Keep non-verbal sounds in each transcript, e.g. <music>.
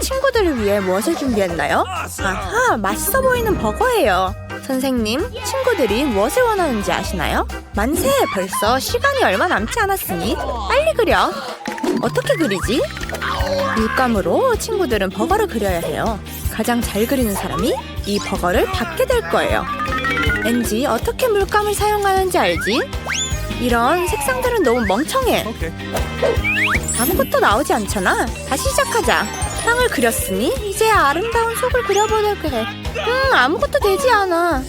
친구들을 위해 무엇을 준비했나요? 아하, 맛있어 보이는 버거예요. 선생님, 친구들이 무엇을 원하는지 아시나요? 만세, 벌써 시간이 얼마 남지 않았으니 빨리 그려. 어떻게 그리지? 물감으로 친구들은 버거를 그려야 해요. 가장 잘 그리는 사람이 이 버거를 받게 될 거예요. 왠지 어떻게 물감을 사용하는지 알지? 이런 색상들은 너무 멍청해. 아무것도 나오지 않잖아. 다시 시작하자. 땅을 그렸으니 이제 아름다운 속을 그려보려고 해. 음, 아무것도 되지 않아.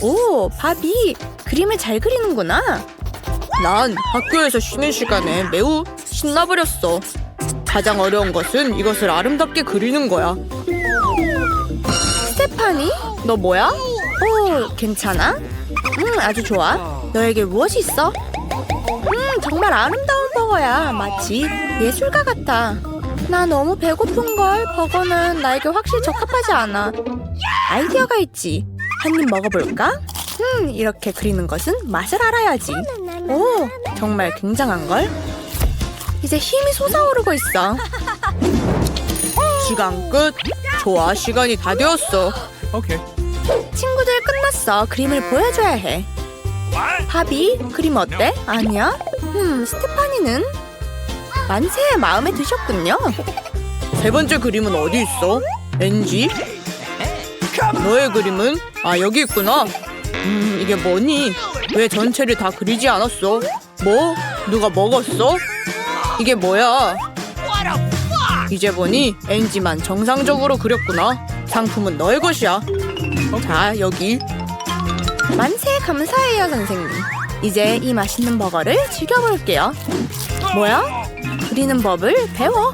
오, 바비. 그림을 잘 그리는구나. 난 학교에서 쉬는 시간에 매우 신나버렸어. 가장 어려운 것은 이것을 아름답게 그리는 거야. 스테파니? 너 뭐야? 오, 괜찮아? 음, 아주 좋아. 너에게 무엇이 있어? 음, 정말 아름다운 버거야. 마치 예술가 같아. 나 너무 배고픈걸. 버거는 나에게 확실히 적합하지 않아. 아이디어가 있지. 한 입 먹어볼까? 음, 이렇게 그리는 것은 맛을 알아야지. 오, 정말 굉장한걸? 이제 힘이 솟아오르고 있어. 시간 끝. 좋아, 시간이 다 되었어. Okay. 친구들 끝났어. 그림을 보여줘야 해. 바비, 그림 어때? 아니야? 음, 스테파니는? 만세 마음에 드셨군요. 세 번째 그림은 어디 있어? 엔지? 너의 그림은? 아, 여기 있구나. 음, 이게 뭐니? 왜 전체를 다 그리지 않았어? 뭐? 누가 먹었어? 이게 뭐야? 이제 보니 엔지만 정상적으로 그렸구나. 상품은 너의 것이야. 자, 여기. 만세 감사해요, 선생님. 이제 이 맛있는 버거를 즐겨볼게요. 뭐야? 그리는 법을 배워.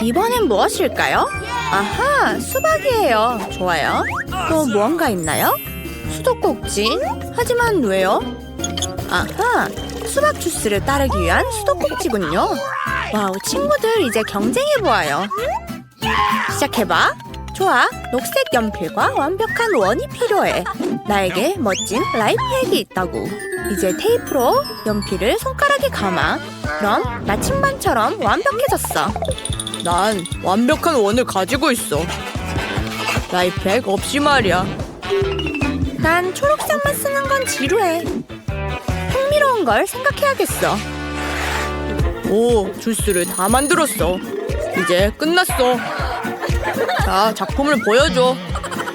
이번엔 무엇일까요? 아하, 수박이에요. 좋아요. 또 무언가 있나요? 수도꼭지? 하지만 왜요? 아하, 수박 주스를 따르기 위한 수도꼭지군요. 와우, 친구들 이제 경쟁해보아요. 시작해봐. 좋아. 녹색 연필과 완벽한 원이 필요해. 나에게 멋진 라이프핵이 있다고. 이제 테이프로 연필을 손가락에 감아. 그럼 나침반처럼 완벽해졌어. 난 완벽한 원을 가지고 있어. 라이프핵 없이 말이야. 난 초록색만 쓰는 건 지루해. 흥미로운 걸 생각해야겠어. 오, 주스를 다 만들었어. 이제 끝났어. 자, 작품을 보여줘.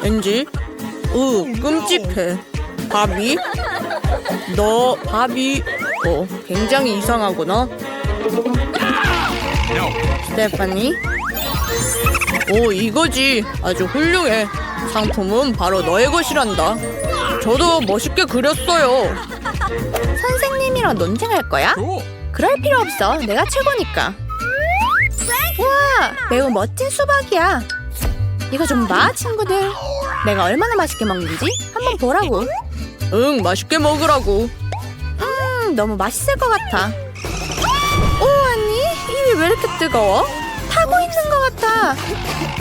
왠지, 으, 끔찍해. 바비? 너, 바비, 어, 굉장히 이상하구나. 스테파니? 오, 이거지. 아주 훌륭해. 상품은 바로 너의 것이란다. 저도 멋있게 그렸어요. 선생님이랑 논쟁할 거야? 그럴 필요 없어. 내가 최고니까. 우와, 매우 멋진 수박이야. 이거 좀 봐, 친구들. 내가 얼마나 맛있게 먹는지 한번 보라고. 응, 맛있게 먹으라고. 음, 너무 맛있을 것 같아. 오, 언니, 입이 왜 이렇게 뜨거워? 타고 있는 것 같아.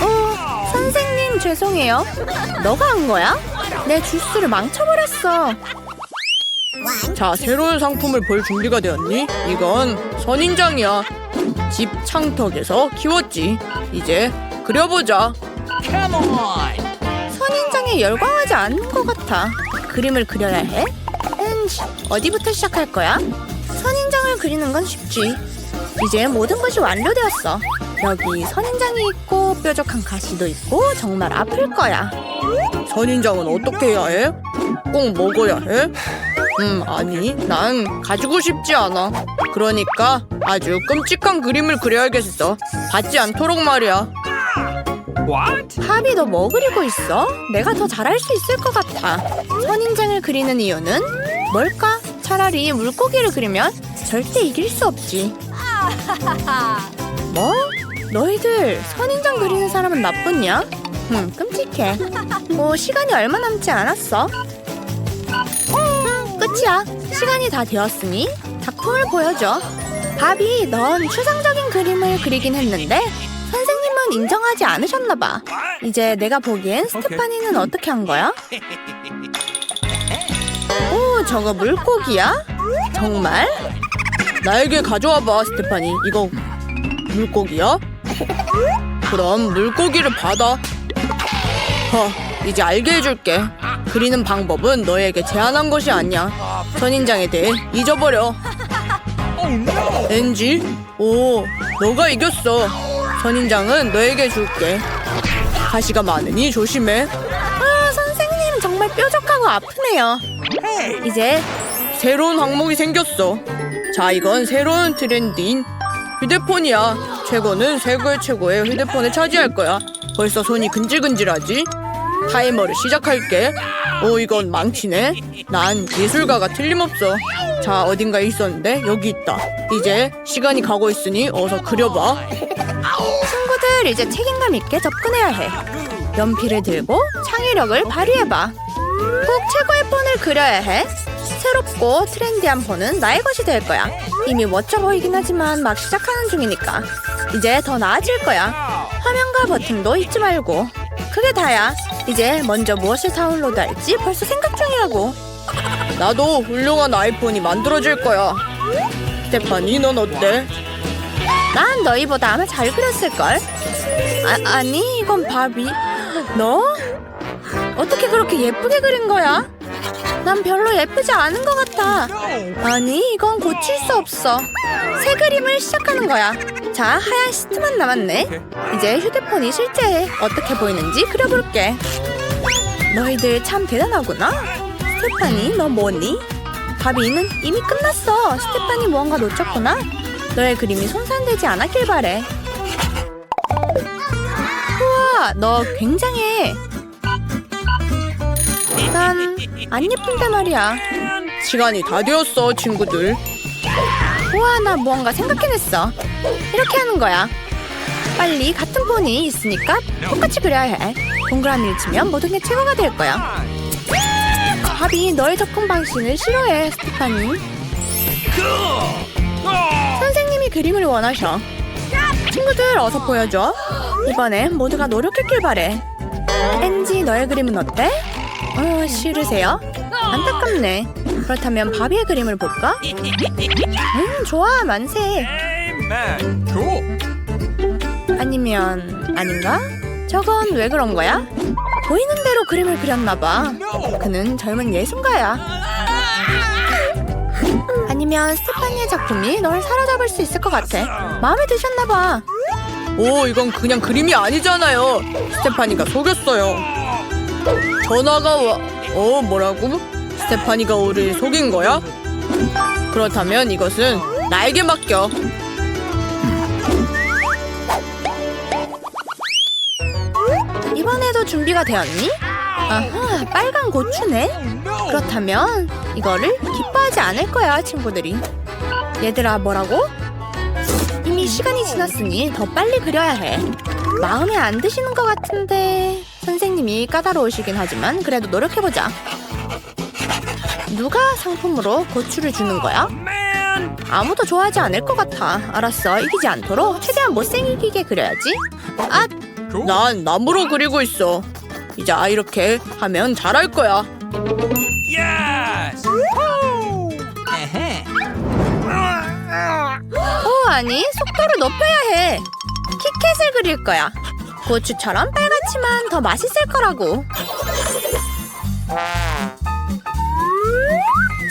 어, 선생님 죄송해요. 너가 한 거야? 내 주스를 망쳐버렸어. 자, 새로운 상품을 볼 준비가 되었니? 이건 선인장이야. 집 창턱에서 키웠지. 이제 그려보자. Come on. 선인장에 열광하지 않는 것 같아. 그림을 그려야 해. 음, 어디부터 시작할 거야? 선인장을 그리는 건 쉽지. 이제 모든 것이 완료되었어. 여기 선인장이 있고 뾰족한 가시도 있고 정말 아플 거야. 선인장은 어떻게 해야 해? 꼭 먹어야 해? 음, 아니, 난 가지고 싶지 않아. 그러니까 아주 끔찍한 그림을 그려야겠어. 받지 않도록 말이야. What? 합이 너 뭐 그리고 있어? 내가 더 잘할 수 있을 것 같아. 선인장을 그리는 이유는 뭘까? 차라리 물고기를 그리면 절대 이길 수 없지. <laughs> 뭐? 너희들 선인장 그리는 사람은 나쁘냐? 흠, 끔찍해. 뭐 시간이 얼마 남지 않았어. 음, 끝이야. 시간이 다 되었으니 작품을 보여줘. 바비, 넌 추상적인 그림을 그리긴 했는데 인정하지 않으셨나 봐. 이제 내가 보기엔 스테파니는 어떻게 한 거야? <laughs> 오, 저거 물고기야? 정말? 나에게 가져와봐, 스테파니. 이거 물고기야? 그럼 물고기를 받아. 허, 이제 알게 해줄게. 그리는 방법은 너에게 제안한 것이 아니야. 선인장에 대해 잊어버려. <laughs> Oh! 엔지? 오, 너가 이겼어. 선인장은 너에게 줄게. 가시가 많으니 조심해. 아, 선생님 정말 뾰족하고 아프네요. 이제 새로운 항목이 생겼어. 자, 이건 새로운 트렌드인 휴대폰이야. 최고는 세계 최고의 휴대폰을 차지할 거야. 벌써 손이 근질근질하지? 타이머를 시작할게. 오, 이건 망치네. 난 예술가가 틀림없어. 자, 어딘가에 있었는데 여기 있다. 이제 시간이 가고 있으니 어서 그려봐. 친구들, 이제 책임감 있게 접근해야 해. 연필을 들고 창의력을 발휘해봐. 꼭 최고의 폰을 그려야 해. 새롭고 트렌디한 폰은 나의 것이 될 거야. 이미 멋져 보이긴 하지만 막 시작하는 중이니까. 이제 더 나아질 거야. 화면과 버튼도 잊지 말고. 그게 다야. 이제 먼저 무엇을 다운로드 할지 벌써 생각 중이라고. 나도 훌륭한 아이폰이 만들어질 거야. 스테파니, 넌 어때? 난 너희보다 아마 잘 그렸을걸? 아, 아니, 이건 바비. 너? 어떻게 그렇게 예쁘게 그린 거야? 난 별로 예쁘지 않은 것 같아. 아니, 이건 고칠 수 없어. 새 그림을 시작하는 거야. 자, 하얀 시트만 남았네. 이제 휴대폰이 실제 어떻게 보이는지 그려볼게. 너희들 참 대단하구나. 스테파니, 너 뭐니? 바비는 이미 끝났어. 스테파니 무언가 놓쳤구나. 너의 그림이 손상되지 않았길 바래. 우와, 너 굉장해. 난 안 예쁜데 말이야. 시간이 다 되었어, 친구들. 우와, 나 무언가 생각해냈어. 이렇게 하는 거야. 빨리 같은 폰이 있으니까 똑같이 그려야 해. 동그라미를 치면 모든 게 최고가 될 거야. 바비, 너의 접근 방식을 싫어해, 스티파니. 그림을 원하셔. 친구들 어서 보여줘. 이번엔 모두가 노력했길 바래. 엔지 너의 그림은 어때? 어 싫으세요? 안타깝네. 그렇다면 바비의 그림을 볼까? 음 좋아 만세. 아니면 아닌가? 저건 왜 그런 거야? 보이는 대로 그림을 그렸나 봐. 그는 젊은 예술가야. 아니면 스테파니의 작품이 널 사로잡을 수 있을 것 같아. 마음에 드셨나 봐. 오, 이건 그냥 그림이 아니잖아요. 스테파니가 속였어요. 전화가 와. 어, 뭐라고? 스테파니가 우리를 속인 거야? 그렇다면 이것은 나에게 맡겨. 이번에도 준비가 되었니? 아하, 빨간 고추네. 그렇다면 이거를 기뻐하지 않을 거야, 친구들이. 얘들아, 뭐라고? 이미 시간이 지났으니 더 빨리 그려야 해. 마음에 안 드시는 것 같은데 선생님이 까다로우시긴 하지만 그래도 노력해보자. 누가 상품으로 고추를 주는 거야? 아무도 좋아하지 않을 것 같아. 알았어, 이기지 않도록 최대한 못생기게 그려야지. 아! 난 나무로 그리고 있어. 이제 아 이렇게 하면 잘할 거야. Yes! Woo! Uh-huh. 어, 아니, 속도를 높여야 해. 키캣을 그릴 거야. 고추처럼 빨갛지만 더 맛있을 거라고.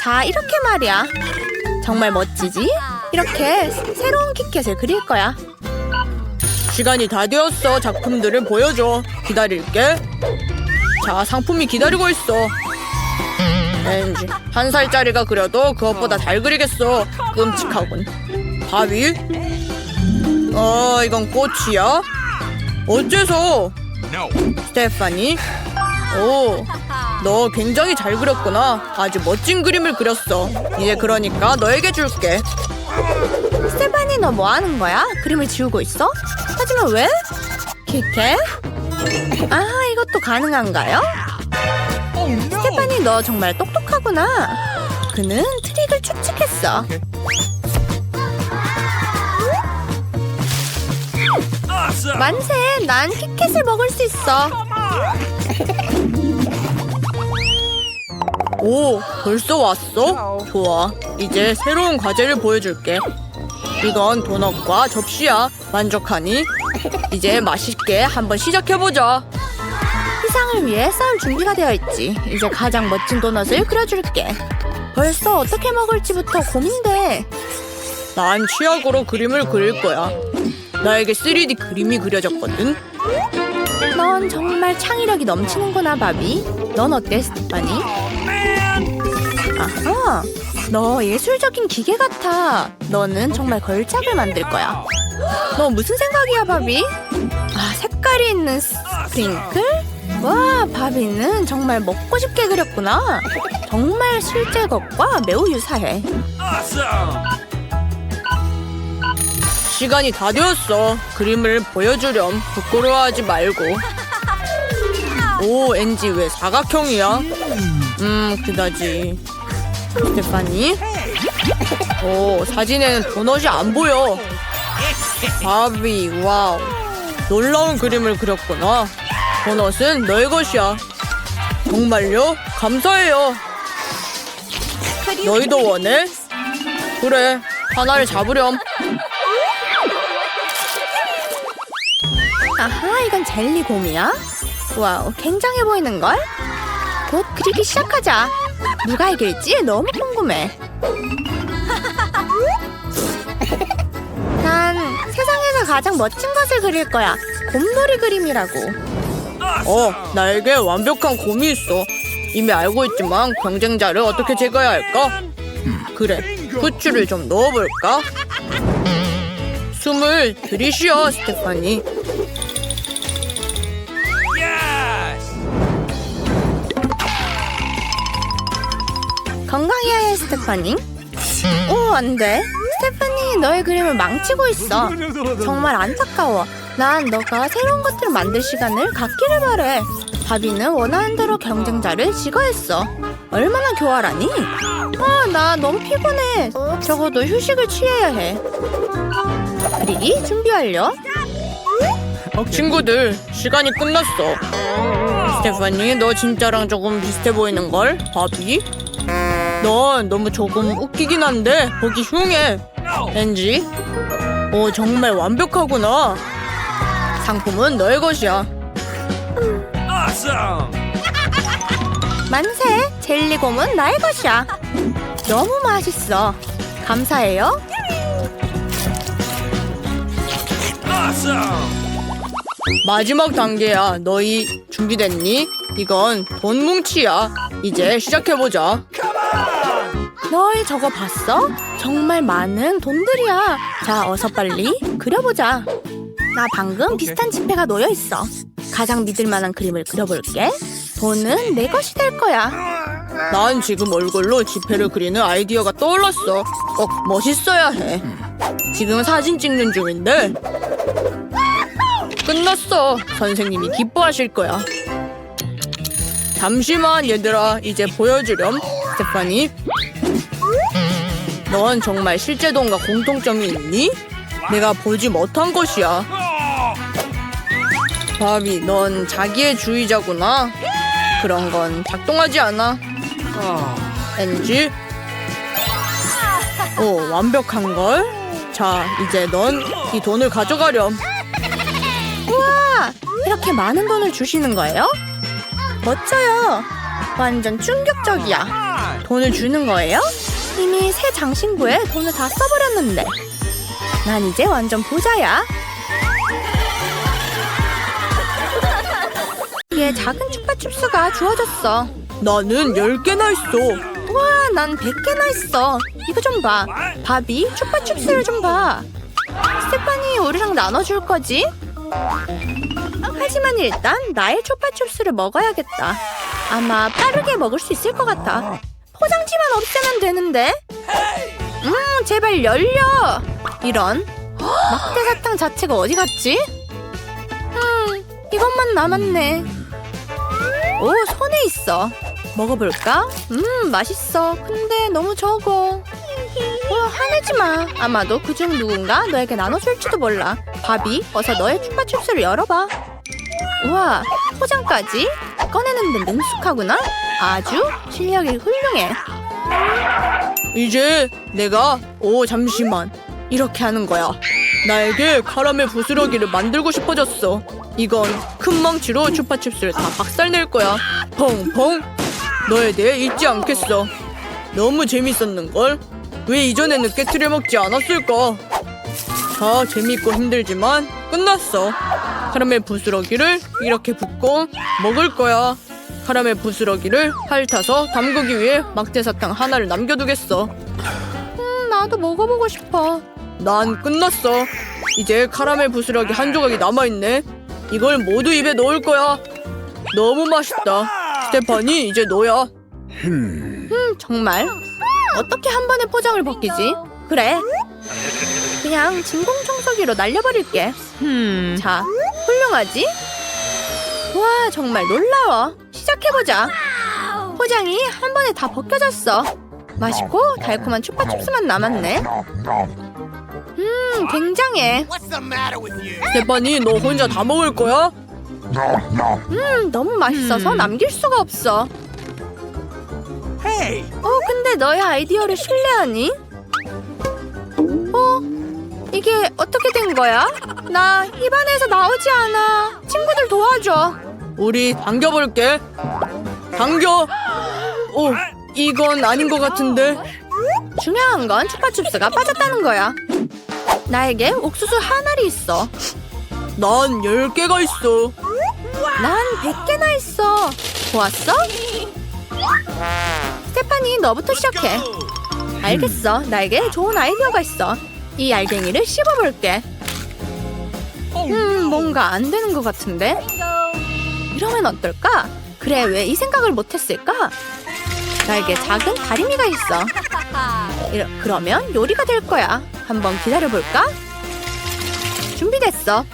자, 이렇게 말이야. 정말 멋지지? 이렇게 새로운 키캣을 그릴 거야. 시간이 다 되었어. 작품들을 보여줘. 기다릴게. 자, 상품이 기다리고 있어. 엔지, 한 살짜리가 그려도 그것보다 잘 그리겠어. 끔찍하군. 바위? 어, 이건 꽃이야? 어째서? 스테파니? 오, 너 굉장히 잘 그렸구나. 아주 멋진 그림을 그렸어. 이제 그러니까 너에게 줄게. 스테파니, 너 뭐 하는 거야? 그림을 지우고 있어? 하지만 왜? 키케? 아, 이것도 가능한가요? 스테파니, 너 정말 똑똑하구나. 그는 트릭을 추측했어. 만세, 난 키캣을 먹을 수 있어. 오, 벌써 왔어? 좋아. 이제 새로운 과제를 보여줄게. 이건 도넛과 접시야. 만족하니? 이제 맛있게 한번 시작해보자. 희상을 위해 썰 준비가 되어 있지. 이제 가장 멋진 도넛을 그려줄게. 벌써 어떻게 먹을지부터 고민돼. 난 치약으로 그림을 그릴 거야. 나에게 3D 그림이 그려졌거든. 넌 정말 창의력이 넘치는구나, 바비. 넌 어때, 스테파니? 아하, 너 예술적인 기계 같아. 너는 정말 걸작을 만들 거야. 너 무슨 생각이야, 바비? 아, 색깔이 있는 스프링클? 와, 바비는 정말 먹고 싶게 그렸구나. 정말 실제 것과 매우 유사해. 시간이 다 되었어. 그림을 보여주렴. 부끄러워하지 말고. 오, 엔지 왜 사각형이야? 음, 그다지. 스테파니? 오, 사진에는 도넛이 안 보여. 바비, 와우. 놀라운 그림을 그렸구나. 도넛은 너의 것이야. 정말요? 감사해요. 너희도 원해? 그래, 하나를 잡으렴. 아하, 이건 젤리 곰이야? 와우, 굉장해 보이는걸? 곧 그리기 시작하자. 누가 이길지 너무 궁금해. 난 세상에서 가장 멋진 것을 그릴 거야. 곰놀이 그림이라고. 어, 나에게 완벽한 곰이 있어. 이미 알고 있지만 경쟁자를 어떻게 제거해야 할까? 그래, 후추를 좀 넣어볼까? 숨을 들이쉬어, 스테파니. 스테파니. 오, 안 돼. 스테파니, 너의 그림을 망치고 있어. 정말 안타까워. 난 너가 새로운 것들을 만들 시간을 갖기를 바래. 바비는 원하는 대로 경쟁자를 제거했어. 얼마나 교활하니? 아, 나 너무 피곤해. 적어도 휴식을 취해야 해. 그리기 준비 완료. 친구들, 시간이 끝났어. 스테파니, 너 진짜랑 조금 비슷해 보이는걸? 바비? 넌 너무 조금 웃기긴 한데 보기 흉해. 엔지? 오 정말 완벽하구나. 상품은 너의 것이야. 만세! 젤리곰은 나의 것이야. 너무 맛있어. 감사해요. 마지막 단계야. 너희 준비됐니? 이건 돈 뭉치야. 이제 시작해보자. 너희 저거 봤어? 정말 많은 돈들이야. 자, 어서 빨리 그려보자. 나 방금 비슷한 지폐가 놓여 있어. 가장 믿을 만한 그림을 그려볼게. 돈은 내 것이 될 거야. 난 지금 얼굴로 지폐를 그리는 아이디어가 떠올랐어. 꼭 멋있어야 해. 지금 사진 찍는 중인데. 끝났어. 선생님이 기뻐하실 거야. 잠시만 얘들아 이제 보여주렴 스테파니 넌 정말 실제 돈과 공통점이 있니? 내가 보지 못한 것이야. 바비 넌 자기의 주의자구나 그런 건 작동하지 않아. 엔지 오 완벽한 걸 자 이제 넌 이 돈을 가져가렴 우와 이렇게 많은 돈을 주시는 거예요? 멋져요 완전 충격적이야 돈을 주는 거예요? 이미 새 장신구에 돈을 다 써버렸는데. 난 이제 완전 부자야. <laughs> 얘 작은 chupa춥스가 주어졌어. 나는 10개나 있어. 우와 난 100개나 있어. 이거 좀봐. 바비 chupa춥스를 좀봐. 스테파니 우리랑 나눠줄 거지? 하지만 일단 나의 초파춥스를 먹어야겠다. 아마 빠르게 먹을 수 있을 것 같아. 포장지만 없애면 되는데. 음, 제발 열려. 이런 막대 사탕 자체가 어디 갔지? 음, 이것만 남았네. 오, 손에 있어. 먹어볼까? 음, 맛있어. 근데 너무 적어. 어, 화내지 마. 아마도 그중 누군가 너에게 나눠줄지도 몰라. 바비, 어서 너의 chupa춥스를 열어봐. 우와, 포장까지? 꺼내는데 능숙하구나? 아주 실력이 훌륭해. 이제 내가, 오, 잠시만. 이렇게 하는 거야. 나에게 카라멜 부스러기를 만들고 싶어졌어. 이건 큰 망치로 추파칩스를 다 박살낼 거야. 펑펑. 너에 대해 잊지 않겠어. 너무 재밌었는 걸? 왜 이전에는 깨트려 먹지 않았을까? 다 재밌고 힘들지만 끝났어. 카라멜 부스러기를 이렇게 붓고 먹을 거야. 카라멜 부스러기를 핥아서 담그기 위해 막대 사탕 하나를 남겨두겠어. 음, 나도 먹어보고 싶어. 난 끝났어. 이제 카라멜 부스러기 한 조각이 남아있네. 이걸 모두 입에 넣을 거야. 너무 맛있다. 스테파니, 이제 너야. 음, 정말? 어떻게 한 번에 포장을 벗기지? 그래. 그냥 진공 청소기로 날려버릴게. 자, 훌륭하지? 와, 정말 놀라워. 시작해보자. 포장이 한 번에 다 벗겨졌어. 맛있고 달콤한 추파춥스만 남았네. 음, 굉장해. What's the matter with you? 스테파니, 너 혼자 다 먹을 거야? 음, 너무 맛있어서 남길 수가 없어. Hey, 어, 근데 너의 아이디어를 신뢰하니? 어? 이게 어떻게 된 거야? 나 입안에서 나오지 않아. 친구들 도와줘. 우리 당겨볼게. 당겨. 오, 이건 아닌 것 같은데. 중요한 건 추파춥스가 빠졌다는 거야. 나에게 옥수수 한 알이 있어. 난 열 개가 있어. 난백 개나 있어. 좋았어? 스테파니, 너부터 시작해. 알겠어. 나에게 좋은 아이디어가 있어. 이 알갱이를 씹어볼게. 음, 뭔가 안 되는 것 같은데? 이러면 어떨까? 그래, 왜 이 생각을 못했을까? 나에게 작은 다리미가 있어. 이러, 그러면 요리가 될 거야. 한번 기다려볼까? 준비됐어.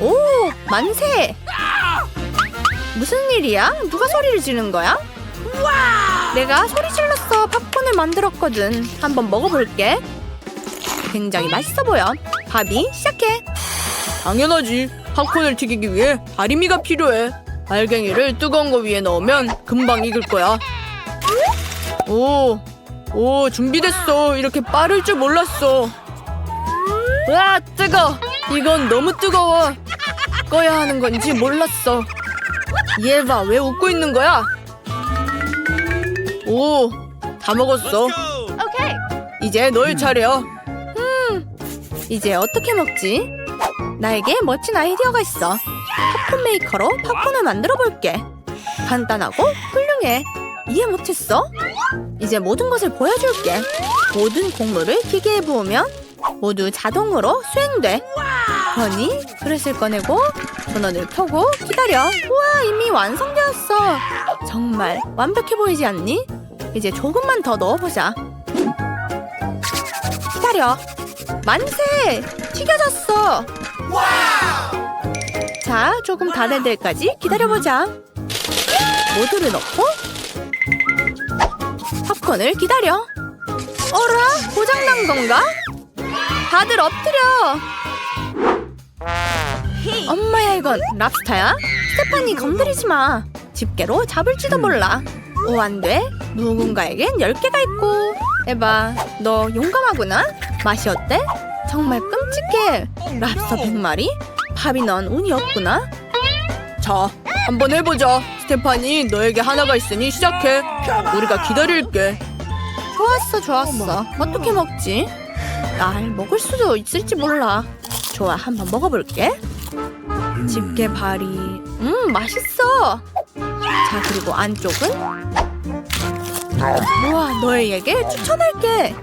오, 만세! 무슨 일이야? 누가 소리를 지른 거야? 내가 소리 질렀어. 팝콘을 만들었거든. 한번 먹어볼게. 굉장히 맛있어 보여. 바비, 시작해. 당연하지. 팝콘을 튀기기 위해 다리미가 필요해. 알갱이를 뜨거운 거 위에 넣으면 금방 익을 거야. 오, 오, 준비됐어. 이렇게 빠를 줄 몰랐어. 와, 뜨거. 이건 너무 뜨거워. 꺼야 하는 건지 몰랐어. 얘봐, 왜 웃고 있는 거야? 오, 다 먹었어. 이제 차례야. 음, 이제 어떻게 먹지? 나에게 멋진 아이디어가 있어. 팝콘 메이커로 팝콘을 만들어 볼게. 간단하고 훌륭해. 이해 못했어? 이제 모든 것을 보여줄게. 모든 곡물을 기계에 부으면 모두 자동으로 수행돼. 그러니 그릇을 꺼내고 전원을 켜고 기다려. 우와 이미 완성되었어. 정말 완벽해 보이지 않니? 이제 조금만 더 넣어보자. 기다려. 만세! 튀겨졌어. 자, 조금 다른 데까지 기다려보자. 모두를 넣고 팝콘을 기다려. 어라? 고장난 건가? 다들 엎드려. 엄마야 이건 랍스타야? 스테파니 건드리지 마. 집게로 잡을지도 몰라. 오, 안 돼. 누군가에겐 10개가 있고. 에바, 너 용감하구나? 맛이 어때? 정말 끔찍해. 랍스터 100마리? 밥이 넌 운이 없구나. 자, 한번 해보자. 스테파니, 너에게 하나가 있으니 시작해. 우리가 기다릴게. 좋았어, 좋았어. 어떻게 먹지? 날 먹을 수도 있을지 몰라. 좋아, 한번 먹어볼게. 집게 발이, 음, 맛있어. 자, 그리고 안쪽은? 우와, 너에게 추천할게.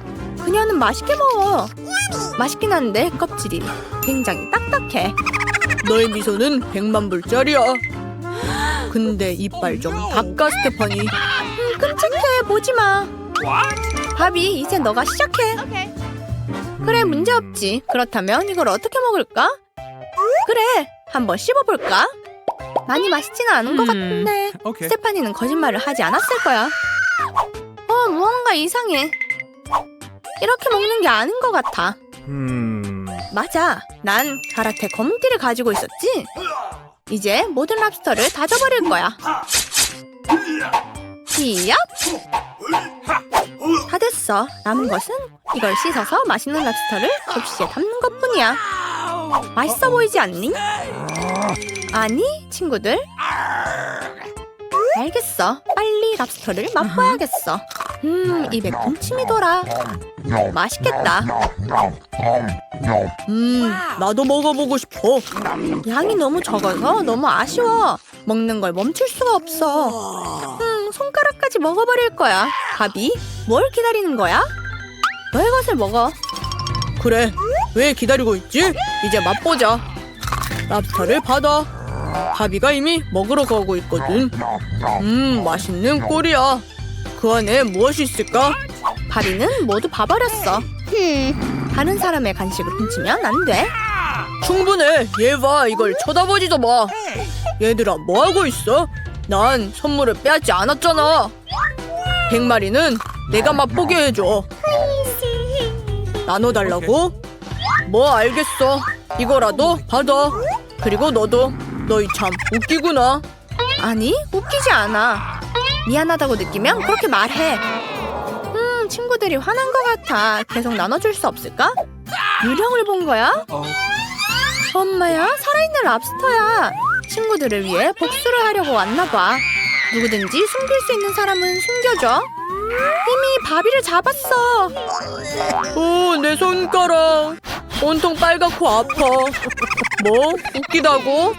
그녀는 맛있게 먹어. 맛있긴 한데 껍질이 굉장히 딱딱해. 너의 미소는 백만 불짜리야. 근데 이빨 좀 닦아, 스테파니. 음, 끔찍해. 보지 마. 바비, 이제 너가 시작해. 그래, 문제 없지. 그렇다면 이걸 어떻게 먹을까? 그래, 한번 씹어볼까? 많이 맛있지는 않은 것 같은데 Okay. 스테파니는 거짓말을 하지 않았을 거야. 어, 무언가 이상해. 이렇게 먹는 게 아닌 것 같아. Hmm. 맞아, 난 가라테 검은띠를 가지고 있었지. 이제 모든 랍스터를 다져버릴 거야. 히얍! 다 됐어. 남은 것은 이걸 씻어서 맛있는 랍스터를 접시에 담는 것 뿐이야. 맛있어 보이지 않니? 아니, 친구들. 알겠어. 빨리 랍스터를 맛봐야겠어. 음, 입에 군침이 돌아. 맛있겠다. 음, 나도 먹어보고 싶어. 양이 너무 적어서 너무 아쉬워. 먹는 걸 멈출 수가 없어. 음, 손가락까지 먹어버릴 거야. 바비, 뭘 기다리는 거야? 너의 것을 먹어. 그래, 왜 기다리고 있지? 이제 맛보자. 랍스터를 받아. 바비가 이미 먹으러 가고 있거든. 음, 맛있는 꿀이야. 그 안에 무엇이 있을까? 바비는 모두 봐버렸어. 흠, 다른 사람의 간식을 훔치면 안 돼. 충분해. 얘 봐, 이걸 쳐다보지도 마. 얘들아, 뭐 하고 있어? 난 선물을 빼앗지 않았잖아. 백마리는 내가 맛보게 해줘. 나눠달라고? 뭐 알겠어. 이거라도 받아. 그리고 너도. 너희 참 웃기구나. 아니, 웃기지 않아. 미안하다고 느끼면 그렇게 말해. 음, 친구들이 화난 것 같아. 계속 나눠줄 수 없을까? 유령을 본 거야? 엄마야, 살아있는 랍스터야. 친구들을 위해 복수를 하려고 왔나 봐. 누구든지 숨길 수 있는 사람은 숨겨줘. 이미 바비를 잡았어. 오, 내 손가락. 온통 빨갛고 아파. 뭐? 웃기다고?